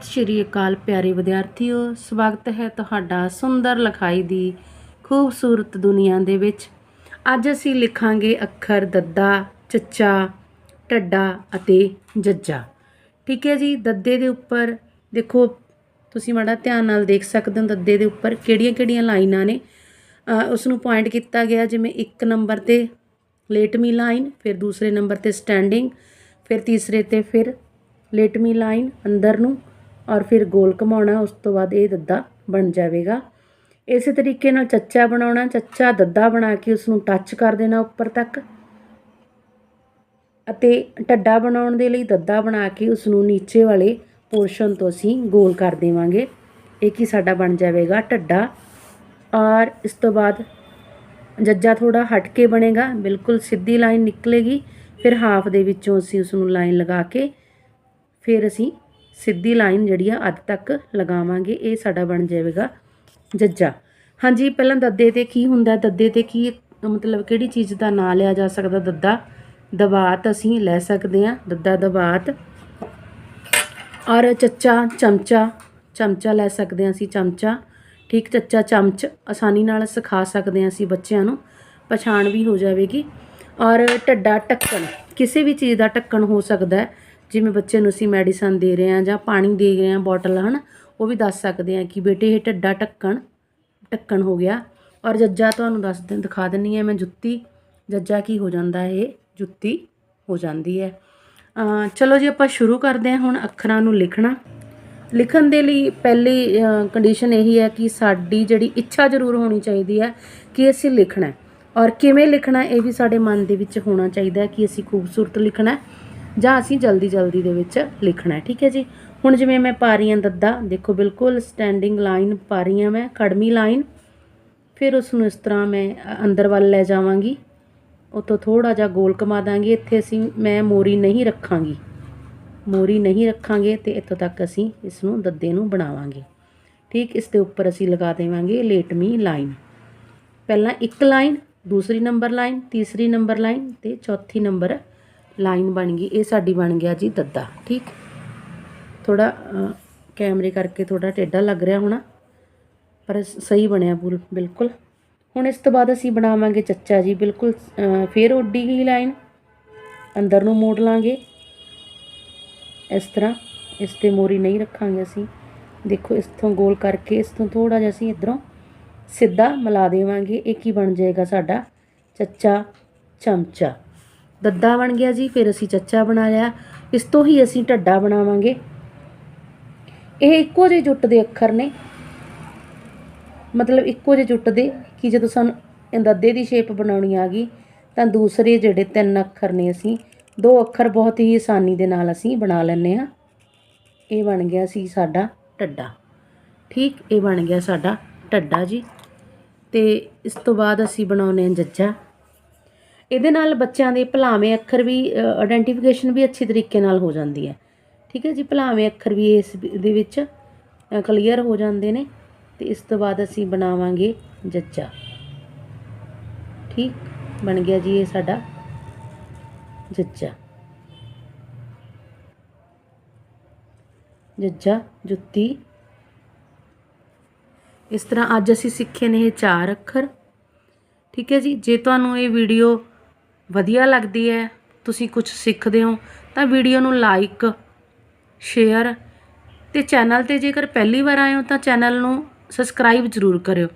ਸ਼੍ਰੀ ਅਕਾਲ ਪਿਆਰੇ ਵਿਦਿਆਰਥੀਓ, ਸਵਾਗਤ ਹੈ ਤੁਹਾਡਾ ਸੁੰਦਰ ਲਿਖਾਈ ਦੀ ਖੂਬਸੂਰਤ ਦੁਨੀਆ ਦੇ ਵਿੱਚ। ਅੱਜ ਅਸੀਂ ਲਿਖਾਂਗੇ ਅੱਖਰ ਦੱਦਾ, ਚੱਚਾ, ਢੱਡਾ ਅਤੇ ਜੱਜਾ। ਠੀਕ ਹੈ ਜੀ, ਦੱਦੇ ਦੇ ਉੱਪਰ ਦੇਖੋ, ਤੁਸੀਂ ਮਾੜਾ ਧਿਆਨ ਨਾਲ ਦੇਖ ਸਕਦੇ ਹੋ ਦੱਦੇ ਦੇ ਉੱਪਰ ਕਿਹੜੀਆਂ-ਕਿਹੜੀਆਂ ਲਾਈਨਾਂ ਨੇ। ਉਸ ਨੂੰ ਪੁਆਇੰਟ ਕੀਤਾ ਗਿਆ ਜਿਵੇਂ ਇੱਕ ਨੰਬਰ ਤੇ ਲੇਟਮੀ ਲਾਈਨ, ਫਿਰ ਦੂਸਰੇ ਨੰਬਰ ਤੇ ਸਟੈਂਡਿੰਗ ਫਿਰ ਤੀਸਰੇ ਤੇ ਫਿਰ ਲੇਟਮੀ ਲਾਈਨ ਅੰਦਰ ਨੂੰ। ਔਰ ਫਿਰ ਗੋਲ ਘਮਾਉਣਾ, ਉਸ ਤੋਂ ਬਾਅਦ ਇਹ ਦੱਦਾ ਬਣ ਜਾਵੇਗਾ। ਇਸੇ ਤਰੀਕੇ ਨਾਲ ਚੱਚਾ ਬਣਾਉਣਾ, ਚੱਚਾ ਦੱਦਾ ਬਣਾ ਕੇ ਉਸ ਨੂੰ ਟੱਚ ਕਰ ਦੇਣਾ ਉੱਪਰ ਤੱਕ। ਅਤੇ ਢੱਡਾ ਬਣਾਉਣ ਦੇ ਲਈ ਦੱਦਾ ਬਣਾ ਕੇ ਉਸ ਨੂੰ ਨੀਚੇ ਵਾਲੇ ਪੋਰਸ਼ਨ ਤੋਂ ਅਸੀਂ ਗੋਲ ਕਰ ਦੇਵਾਂਗੇ। ਇਹ ਕੀ ਸਾਡਾ ਬਣ ਜਾਵੇਗਾ, ਢੱਡਾ। ਔਰ ਇਸ ਤੋਂ ਬਾਅਦ ਜੱਜਾ ਥੋੜਾ ਹਟ ਕੇ ਬਣੇਗਾ, ਬਿਲਕੁਲ ਸਿੱਧੀ ਲਾਈਨ ਨਿਕਲੇਗੀ। ਫਿਰ ਹਾਫ ਦੇ ਵਿੱਚੋਂ ਅਸੀਂ ਉਸ ਨੂੰ ਲਾਈਨ ਲਗਾ ਕੇ ਫਿਰ ਅਸੀਂ ਸਿੱਧੀ ਲਾਈਨ ਜਿਹੜੀ ਆ ਅੱਧ ਤੱਕ ਲਗਾਵਾਂਗੇ, ਇਹ ਸਾਡਾ ਬਣ ਜਾਵੇਗਾ ਜੱਜਾ। ਹਾਂਜੀ, ਪਹਿਲਾਂ ਦੱਦੇ ਤੇ ਕੀ ਹੁੰਦਾ? ਦੱਦੇ ਤੇ ਕੀ, ਮਤਲਬ ਕਿਹੜੀ ਚੀਜ਼ ਦਾ ਨਾਂ ਲਿਆ ਜਾ ਸਕਦਾ? ਦੱਦਾ ਦਬਾਤ ਅਸੀਂ ਲੈ ਸਕਦੇ ਹਾਂ। ਦੱਦਾ ਦਬਾਤ। ਔਰ ਚੱਚਾ, ਚਮਚਾ ਚਮਚਾ ਲੈ ਸਕਦੇ ਹਾਂ ਅਸੀਂ, ਚਮਚਾ। ਠੀਕ, ਚੱਚਾ, ਚਮਚ ਆਸਾਨੀ ਨਾਲ ਸਿਖਾ ਸਕਦੇ ਹਾਂ ਅਸੀਂ ਬੱਚਿਆਂ ਨੂੰ। ਪਛਾਣ ਵੀ ਹੋ ਜਾਵੇਗੀ। ਔਰ ਢੱਡਾ ਢੱਕਣ, ਕਿਸੇ ਵੀ ਚੀਜ਼ ਦਾ ਢੱਕਣ ਹੋ ਸਕਦਾ ਹੈ। ਜਿਵੇਂ ਬੱਚੇ ਨੂੰ ਅਸੀਂ ਮੈਡੀਸਨ ਦੇ ਰਹੇ ਹਾਂ ਜਾਂ ਪਾਣੀ ਦੇ ਰਹੇ ਹਾਂ ਬੋਟਲ ਹਨ, ਉਹ ਵੀ ਦੱਸ ਸਕਦੇ ਹਾਂ ਕਿ ਬੇਟੇ ਇਹ ਢੱਡਾ ਢੱਕਣ ਢੱਕਣ ਹੋ ਗਿਆ। ਔਰ ਜੱਜਾ ਤੁਹਾਨੂੰ ਦੱਸ ਦਿਨ ਦਿਖਾ ਦਿੰਨੀ ਹੈ ਮੈਂ ਜੁੱਤੀ। ਜੱਜਾ ਕੀ ਹੋ ਜਾਂਦਾ ਇਹ? ਜੁੱਤੀ ਹੋ ਜਾਂਦੀ ਹੈ। ਚਲੋ ਜੀ, ਆਪਾਂ ਸ਼ੁਰੂ ਕਰਦੇ ਹਾਂ ਹੁਣ ਅੱਖਰਾਂ ਨੂੰ ਲਿਖਣਾ। ਲਿਖਣ ਦੇ ਲਈ ਪਹਿਲੀ ਕੰਡੀਸ਼ਨ ਇਹੀ ਹੈ ਕਿ ਸਾਡੀ ਜਿਹੜੀ ਇੱਛਾ ਜ਼ਰੂਰ ਹੋਣੀ ਚਾਹੀਦੀ ਹੈ ਕਿ ਅਸੀਂ ਲਿਖਣਾ ਔਰ ਕਿਵੇਂ ਲਿਖਣਾ ਇਹ ਵੀ ਸਾਡੇ ਮਨ ਦੇ ਵਿੱਚ ਹੋਣਾ ਚਾਹੀਦਾ ਕਿ ਅਸੀਂ ਖੂਬਸੂਰਤ ਲਿਖਣਾ ਜਾਂ ਅਸੀਂ ਜਲਦੀ ਜਲਦੀ ਦੇ ਵਿੱਚ ਲਿਖਣਾ ਠੀਕ ਹੈ ਜੀ? ਹੁਣ ਜਿਵੇਂ ਮੈਂ ਪਾ ਰਹੀ ਹਾਂ ਦੱਦਾ, ਦੇਖੋ ਬਿਲਕੁਲ ਸਟੈਂਡਿੰਗ ਲਾਈਨ ਪਾ ਰਹੀ ਹਾਂ ਮੈਂ ਖੜਮੀ ਲਾਈਨ ਫਿਰ ਉਸ ਨੂੰ ਇਸ ਤਰ੍ਹਾਂ ਮੈਂ ਅੰਦਰ ਵੱਲ ਲੈ ਜਾਵਾਂਗੀ। ਉਤੋਂ ਥੋੜਾ ਜਿਹਾ ਗੋਲ ਕਮਾ ਦਾਂਗੇ, ਇੱਥੇ ਅਸੀਂ ਮੈਂ ਮੋਰੀ ਨਹੀਂ ਰੱਖਾਂਗੀ। ਮੋਰੀ ਨਹੀਂ ਰੱਖਾਂਗੇ ਤੇ ਇੱਥੋਂ ਤੱਕ ਅਸੀਂ ਇਸ ਨੂੰ ਦੱਦੇ ਨੂੰ ਬਣਾਵਾਂਗੇ। ਠੀਕ, ਇਸ ਦੇ ਉੱਪਰ ਅਸੀਂ ਲਗਾ ਦੇਵਾਂਗੇ ਲੇਟਮੀ ਲਾਈਨ ਪਹਿਲਾਂ ਇੱਕ ਲਾਈਨ ਦੂਸਰੀ ਨੰਬਰ ਲਾਈਨ ਤੀਸਰੀ ਨੰਬਰ ਲਾਈਨ ਤੇ ਚੌਥੀ ਨੰਬਰ ਲਾਈਨ ਬਣ ਗਈ ਇਹ ਸਾਡੀ ਬਣ ਗਿਆ ਜੀ ਦੱਦਾ ਠੀਕ? ਥੋੜਾ ਕੈਮਰੇ ਕਰਕੇ ਥੋੜਾ ਟੇਢਾ ਲੱਗ ਰਿਹਾ ਹੋਣਾ ਪਰ ਸਹੀ ਬਣਿਆ ਪੂਰ ਬਿਲਕੁਲ। ਹੁਣ ਇਸ ਤੋਂ ਬਾਅਦ ਅਸੀਂ ਬਣਾਵਾਂਗੇ ਚੱਚਾ ਜੀ ਬਿਲਕੁਲ ਅ, ਫੇਰ ਉੱਡੀ ਗਈ ਲਾਈਨ। ਅੰਦਰ ਨੂੰ ਮੋੜ ਲਾਂਗੇ। ਇਸ ਤਰ੍ਹਾਂ ਇਸ ਤੇ ਮੋਰੀ ਨਹੀਂ ਰੱਖਾਂਗੇ ਅਸੀਂ। ਦੇਖੋ ਇਸ ਤੋਂ ਗੋਲ ਕਰਕੇ ਇਸ ਤੋਂ ਥੋੜਾ ਜਿਹਾ ਅਸੀਂ ਇਧਰੋਂ ਸਿੱਧਾ ਮਿਲਾ ਦੇਵਾਂਗੇ। ਇਹ ਕੀ ਬਣ ਜਾਏਗਾ ਸਾਡਾ? ਚੱਚਾ ਚਮਚਾ। ਦੱਦਾ ਬਣ ਗਿਆ ਜੀ, ਫਿਰ ਅਸੀਂ ਚੱਚਾ ਬਣਾ ਲਿਆ। ਇਸ ਤੋਂ ਹੀ ਅਸੀਂ ਢੱਡਾ ਬਣਾਵਾਂਗੇ। ਇਹ ਇੱਕੋ ਜਿਹੇ ਜੁੱਟ ਦੇ ਅੱਖਰ ਨੇ। ਮਤਲਬ ਇੱਕੋ ਜਿਹੇ ਜੁੱਟ ਦੇ ਕਿ ਜਦੋਂ ਸਾਨੂੰ ਦੱਦੇ ਦੀ ਸ਼ੇਪ ਬਣਾਉਣੀ ਆ ਗਈ, ਤਾਂ ਦੂਸਰੇ ਜਿਹੜੇ ਤਿੰਨ ਅੱਖਰ ਨੇ ਅਸੀਂ, ਦੋ ਅੱਖਰ ਬਹੁਤ ਹੀ ਆਸਾਨੀ ਦੇ ਨਾਲ ਅਸੀਂ ਬਣਾ ਲੈਂਦੇ ਹਾਂ। ਇਹ ਬਣ ਗਿਆ ਸੀ ਸਾਡਾ ਢੱਡਾ। ਠੀਕ, ਇਹ ਬਣ ਗਿਆ ਸਾਡਾ ਢੱਡਾ ਜੀ। ਤੇ ਇਸ ਤੋਂ ਬਾਅਦ ਅਸੀਂ ਬਣਾਉਨੇ ਹਾਂ ਜੱਜਾ। ਇਹਦੇ ਨਾਲ ਬੱਚਿਆਂ ਦੇ ਭਲਾਵੇਂ ਅੱਖਰ ਵੀ ਆਇਡੈਂਟੀਫਿਕੇਸ਼ਨ ਵੀ ਅੱਛੇ ਤਰੀਕੇ ਨਾਲ ਹੋ ਜਾਂਦੀ ਹੈ। ਠੀਕ ਹੈ ਜੀ? ਭਲਾਵੇਂ ਅੱਖਰ ਵੀ ਇਸ ਦੇ ਵਿੱਚ ਕਲੀਅਰ ਹੋ ਜਾਂਦੇ ਨੇ। ਤੇ ਇਸ ਤੋਂ ਬਾਅਦ ਅਸੀਂ ਬਣਾਵਾਂਗੇ ਜੱਜਾ ਠੀਕ? ਬਣ ਗਿਆ ਜੀ ਇਹ ਸਾਡਾ ਜੱਜਾ ਜੱਜਾ ਜੁੱਤੀ। ਇਸ ਤਰ੍ਹਾਂ ਅੱਜ ਅਸੀਂ ਸਿੱਖੇ ਨੇ ਇਹ ਚਾਰ ਅੱਖਰ। ਠੀਕ ਹੈ ਜੀ? ਜੇ ਤੁਹਾਨੂੰ ਇਹ ਵੀਡੀਓ ਵਧੀਆ ਲੱਗਦੀ ਹੈ, ਤੁਸੀਂ ਕੁਝ ਸਿੱਖਦੇ ਹੋ, ਤਾਂ ਵੀਡੀਓ ਨੂੰ ਲਾਈਕ ਸ਼ੇਅਰ ਅਤੇ ਚੈਨਲ ਤੇ ਜੇਕਰ ਪਹਿਲੀ ਵਾਰ ਆਏ ਹੋ ਤਾਂ ਚੈਨਲ ਨੂੰ ਸਬਸਕ੍ਰਾਈਬ ਜ਼ਰੂਰ ਕਰਿਓ।